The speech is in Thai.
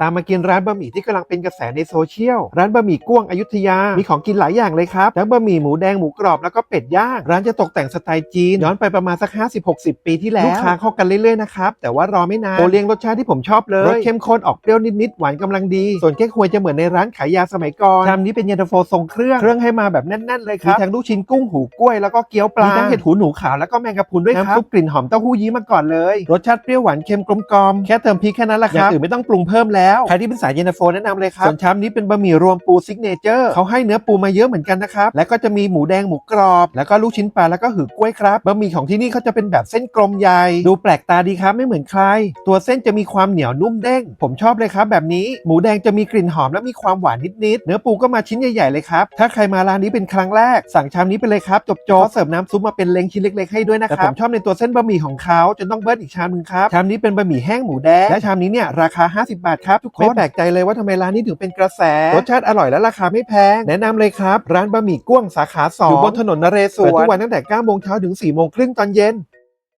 ตามมากินร้านบะหมี่ที่กำลังเป็นกระแสในโซเชียล ร้านบะหมี่ก้วงอยุธยา มีของกินหลายอย่างเลยครับทั้งบะหมี่หมูแดงหมูกรอบแล้วก็เป็ดย่าง ร้านจะตกแต่งสไตล์จีน ย้อนไปประมาณสัก 50-60 ปีที่แล้ว ลูกค้าเข้ากันเรื่อยๆนะครับ แต่ว่ารอไม่นานโอเลี้ยงรสชาติที่ผมชอบเลย รสเข้มข้นออกเปรี้ยวนิดๆ หวานกำลังดี ส่วนเก๊กฮวยจะเหมือนในร้านขายยาสมัยก่อนชามนี้เป็นเย็นตาโฟทรงเครื่อง เครื่องให้มาแบบแน่นๆเลยครับมีทั้งลูกชิ้นกุ้งหูกล้วยแล้วก็เกี๊ยวปลามีทั้งเห็ดหูหนูขาวแล้วก็แมงกะพรุนด้วยครับน้ำซุปกลิ่นหอมเต้าหู้ยี้มาก่อนเลย รสชาติเปรี้ยวหวานเค็มกลมกลอมแค่เติมพริกแค่นั้นแหละครับอย่างอื่นไม่ต้องปรุงเพิ่มแล้วใครที่เป็นสายเย็นตาโฟแนะนำเลยครับส่วนชามนี้เป็นบะหมี่รวมปูซิกเนเจอร์เขาให้เนื้อปูมาเยอะเหมือนกันนะครับ แล้วก็จะมีหมูแดงหมูกรอบ แล้วก็ลูกชิ้นปลาแล้วก็หือกล้วยครับบะหมี่ของที่นี่เขาจะเป็นแบบเส้นกลมใหญ่ดูแปลกตาดีครับไม่เหมือนใคร ตัวเส้นจะมีความเหนียวนุ่มเด้ง ผมชอบเลยครับแบบนี้หมูแดงจะมีกลิ่นหอมและมีความหวานนิดๆเนื้อปูก็มาชิ้นใหญ่ๆเลยครับถ้าใครมาร้านนี้เป็นครั้งแรก สั่งชามนี้ไปเลยครับจบจอเสิร์ฟน้ำซุปมาเป็นเล้งชิ้นเล็กๆให้ด้วยนะครับแต่ผมชอบในตัวเส้นบะหมี่ของเขาจนต้องเบิ้ลอีกชามหนึงครับชามนี้เป็นบะหมี่แห้งหมูแดงและชามนี้เนี่ยราคา 50 บาทครับทุกคนไม่แปลกใจเลยว่าทำไมร้านนี้ถึงเป็นกระแส รสชาติอร่อยและราคาไม่แพง แนะนำเลยครับ ร้านบะหมี่ก้วงสาขา2อยู่บนถนนนเรศวรเปิดทุกวันตั้งแต่9โมงเช้าถึง4โมงครึ่งตอนเย็น